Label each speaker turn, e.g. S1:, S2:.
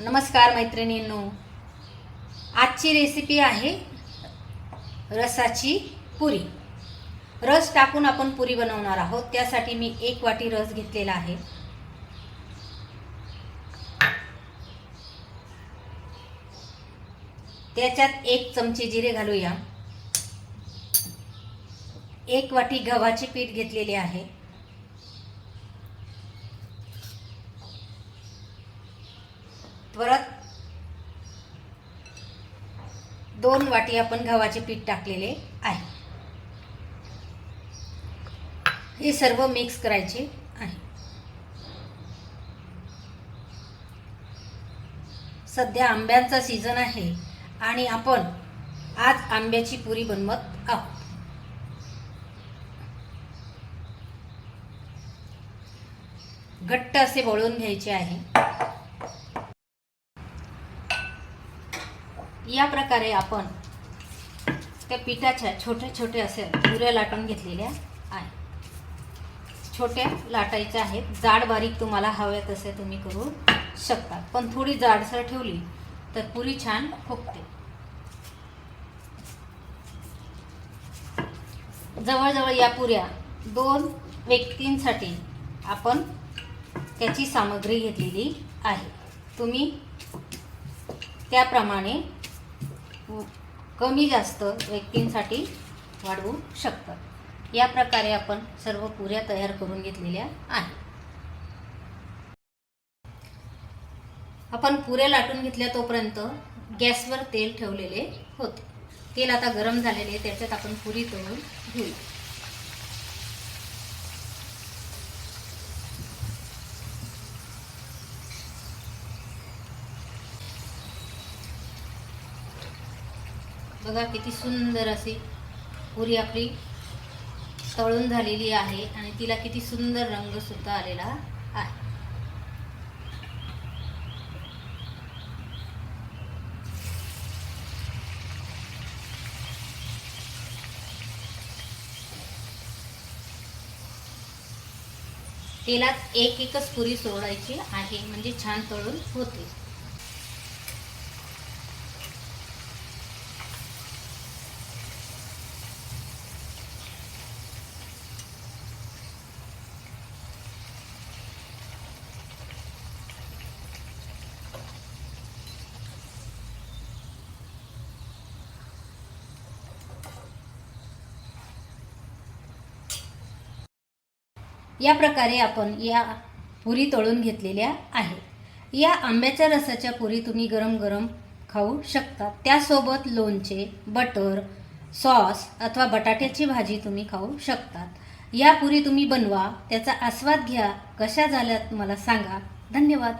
S1: नमस्कार मैत्रिणींनो. आजची रेसिपी आहे रसाची पुरी. रस टाकून आपण पुरी बनवणार आहोत. त्यासाठी मी एक वाटी रस घेतलेला आहे. त्याच्यात एक चमचे जिरे घालूया. एक वाटी गव्हाचे पीठ घेतलेले आहे. परत दोन वाटी आपण गव्हाचे पीठ टाकलेले आहे. हे सर्व मिक्स करायचे आहे. सध्या आंब्यांचा सीझन आहे आणि आपण आज आंब्याची पुरी बनवत आहोत. घट्ट असे वळून घ्यायचे आहे. या प्रकारे आपण त्या पिठाच्या छोट्या छोट्या असे पुऱ्या लाटून घेतलेल्या आहेत. छोट्या लाटायच्या आहेत. जाड बारीक तुम्हाला हव्या तसे तुम्ही करू शकता. पण थोडी जाडसर ठेवली तर पुरी छान फुगते जवळजवळ या पुऱ्या दोन व्यक्तींसाठी आपण त्याची सामग्री घेतलेली आहे. तुम्ही त्याप्रमाणे कमी जास्त व्यक्तींसाठी वाढवू शकतात. या प्रकारे आपण सर्व पुऱ्या तयार करून घेतलेल्या आहेत. आपण पुऱ्या लाटून घेतल्या तोपर्यंत गॅसवर तेल ठेवलेले होते. तेल आता गरम झालेले त्याच्यात आपण पुरी तळून घेऊ बघा किती सुंदर अशी पुरी आपली तळून झालेली आहे आणि तिला किती सुंदर रंग सुद्धा आलेला आहे. तेलात एक एकच पुरी सोडायची आहे म्हणजे छान तळून होते. या प्रकारे आपण या पुरी तळून घेतलेल्या आहेत. या आंब्याच्या रसाच्या पुरी तुम्ही गरम गरम खाऊ शकता. त्यासोबत लोणचे बटर सॉस अथवा बटाट्याची भाजी तुम्ही खाऊ शकतात. या पुरी तुम्ही बनवा त्याचा आस्वाद घ्या. कशा झाल्यात मला सांगा. धन्यवाद.